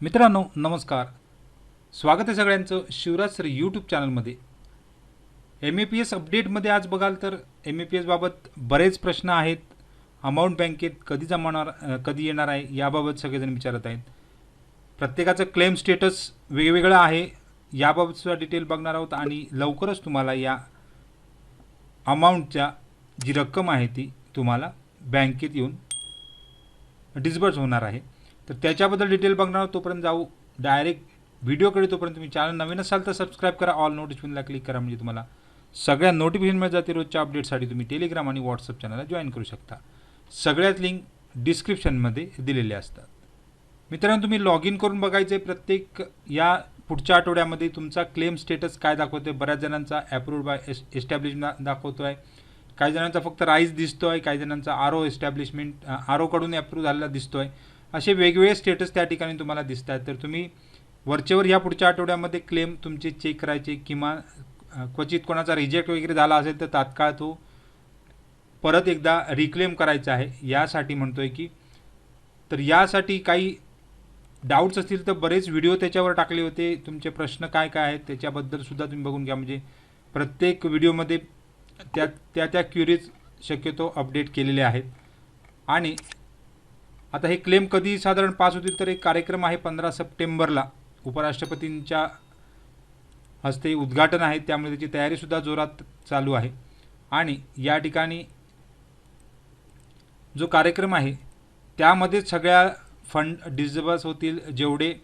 मित्रांनो नमस्कार. स्वागत आहे सगळ्यांचं शिवराज सर यूट्यूब चॅनलमध्ये एम ए पी एस अपडेटमध्ये आज बघाल तर एम ए पी एसबाबत बरेच प्रश्न आहेत. अमाऊंट बँकेत कधी जमा होणार कधी येणार आहे याबाबत सगळेजण विचारत आहेत. प्रत्येकाचं क्लेम स्टेटस वेगवेगळं आहे याबाबतसुद्धा डिटेल बघणार आहोत आणि लवकरच तुम्हाला या अमाऊंटच्या जी रक्कम आहे ती तुम्हाला बँकेत येऊन डिस्बर्स होणार आहे. तर त्याच्याबद्दल डिटेल बघणार तोपर्यंत जाऊ डायरेक्ट व्हिडिओकडे तोपर्यंत तुम्ही चॅनल नवीन असाल तर सबस्क्राईब करा ऑल नोटिफिकेशनला क्लिक करा म्हणजे तुम्हाला सगळ्या नोटिफिकेशन मिळत जाते रोजच्या अपडेटसाठी तुम्ही टेलिग्राम आणि व्हॉट्सअप चॅनलला जॉईन करू शकता. सगळ्यात लिंक डिस्क्रिप्शनमध्ये दिलेल्या असतात. मित्रांनो तुम्ही लॉग इन करून बघायचं आहे प्रत्येक या पुढच्या आठवड्यामध्ये तुमचा क्लेम स्टेटस काय दाखवतोय. बऱ्याच जणांचा अप्रूव्ड बाय एस एस्टॅब्लिशमेंट दाखवतो आहे काही जणांचा फक्त राईज दिसतो आहे काही जणांचा आर ओ एस्टॅब्लिशमेंट आर ओकडून अप्रूव्ह झालेला दिसतो आहे असे वेगवेगळे स्टेटस त्या ठिकाणी तुम्हाला दिसत आहेत तर तुम्ही वरचेवर ह्या पुढच्या आठवड्यामध्ये क्लेम तुमचे चेक करायचे किंवा क्वचित कोणाचा रिजेक्ट वगैरे झाला असेल तर तात्काळ तो परत एकदा रिक्लेम करायचा आहे. यासाठी म्हणतो आहे की तर यासाठी काही डाऊट्स असतील तर बरेच व्हिडिओ त्याच्यावर टाकले होते. तुमचे प्रश्न काय काय आहेत त्याच्याबद्दल सुद्धा तुम्ही बघून घ्या. म्हणजे प्रत्येक व्हिडिओमध्ये त्या त्या त्या क्युरीज शक्यतो अपडेट केलेले आहेत. आणि आता हे क्लेम कधी साधारण पास होतील तर एक कार्यक्रम आहे पंधरा सप्टेंबरला. उपराष्ट्रपतींच्या हस्ते उद्घाटन आहे. त्यामुळे त्याची तयारीसुद्धा जोरात चालू आहे. आणि या ठिकाणी जो कार्यक्रम आहे त्यामध्ये सगळ्या फंड डिजबस होतील जेवढे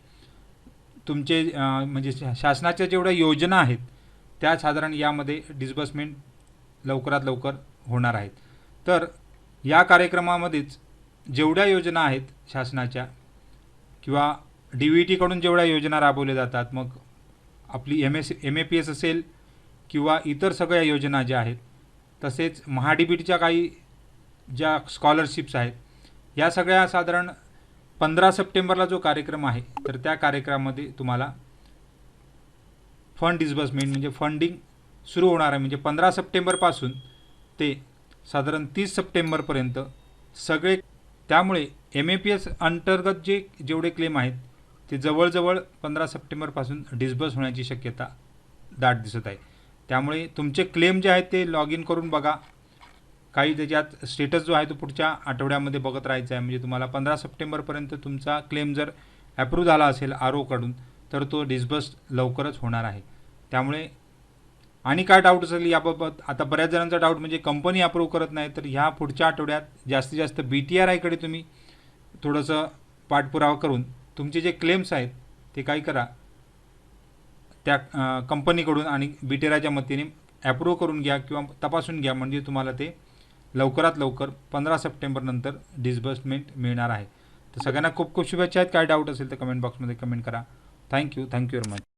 तुमचे म्हणजे शा- शासनाच्या जेवढ्या योजना आहेत त्या साधारण यामध्ये डिस्बर्समेंट लवकरात लवकर होणार आहेत. तर या कार्यक्रमामध्येच जेवढ्या योजना आहेत शासनाच्या किंवा डी व्ही टीकडून जेवढ्या योजना राबवल्या जातात मग आपली M S M A P S असेल किंवा इतर सगळ्या योजना ज्या आहेत तसेच महाडीबीटीच्या बी टीच्या काही ज्या स्कॉलरशिप्स आहेत या सगळ्या साधारण पंधरा सप्टेंबरला जो कार्यक्रम आहे तर त्या कार्यक्रमामध्ये तुम्हाला फंड डिस्बर्समेंट म्हणजे फंडिंग सुरू होणार आहे. म्हणजे पंधरा सप्टेंबरपासून ते साधारण तीस सप्टेंबरपर्यंत सगळे त्यामुळे एम ए पी एस अंतर्गत जे जेवढे क्लेम आहेत ते जवळजवळ पंधरा सप्टेंबरपासून डिस्बर्स होण्याची शक्यता दाट दिसत आहे. त्यामुळे तुमचे क्लेम जे आहेत ते लॉग इन करून बघा. काही त्याच्यात स्टेटस जो आहे तो पुढच्या आठवड्यामध्ये बघत राहायचा आहे. म्हणजे तुम्हाला पंधरा सप्टेंबरपर्यंत तुमचा क्लेम जर ॲप्रूव्ह झाला असेल आर ओकडून तर तो डिस्बर्स लवकरच होणार आहे. त्यामुळे आणि काय डाऊट असेल याबाबत आता बऱ्याच जणांचा डाऊट म्हणजे कंपनी अप्रूव्ह करत नाही तर ह्या पुढच्या आठवड्यात जास्तीत जास्त बी टी आर आयकडे तुम्ही थोडंसं पाठपुरावा करून तुमचे जे क्लेम्स आहेत ते काय करा. त्या कंपनीकडून आणि बी टी आर आयच्या मतीने ॲप्रूव्ह करून घ्या किंवा तपासून घ्या म्हणजे तुम्हाला ते लवकरात लवकर पंधरा सप्टेंबरनंतर डिस्बर्समेंट मिळणार आहे. तर सगळ्यांना खूप खूप शुभेच्छा आहेत. काय डाऊट असेल तर कमेंट बॉक्समध्ये कमेंट करा. Thank you thank you very much